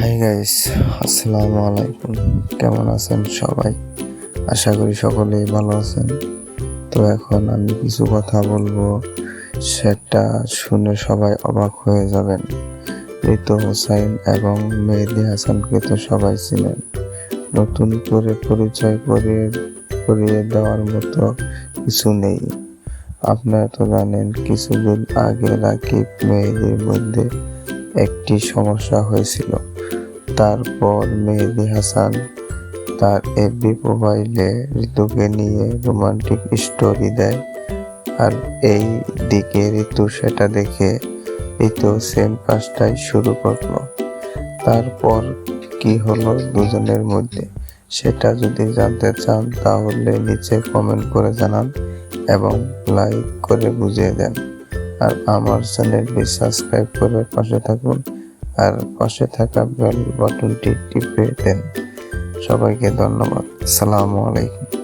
Hi guys আসসালামু আলাইকুম। কেমন আছেন সবাই? আশা করি সকলেই ভালো আছেন। তো এখন আমি কিছু কথা বলব, সেটা শুনে সবাই অবাক হয়ে যাবেন। ঋতু হোসাইন এবং মেহেদি হাসানকে তো সবাই চিনেন। নতুন করে পরিচয় করিয়ে করিয়ে দেওয়ার মতো কিছু নেই। আপনারা তো জানেন, কিছুদিন আগে রাকিব মেহেদির মধ্যে একটি সমস্যা হয়েছিল। তারপর মেহেদি হাসান তার এফবি প্রোফাইলে ঋতুকে নিয়ে রোমান্টিক স্টোরি দেয়। আর এই দিকে ঋতু সেটা দেখে ঋতু সেম কাজটাই শুরু করল। তারপর কি হলো দুজনের মধ্যে? সেটা যদি জানতে চান তাহলে নিচে কমেন্ট করে জানান এবং লাইক করে বুঝিয়ে দেন। আর আমার চ্যানেলটি সাবস্ক্রাইব করে পাশে থাকুন আর পাশে থাকা বেল বাটনটি টিপে দেন। সবাইকে ধন্যবাদ। সালামু আলাইকুম।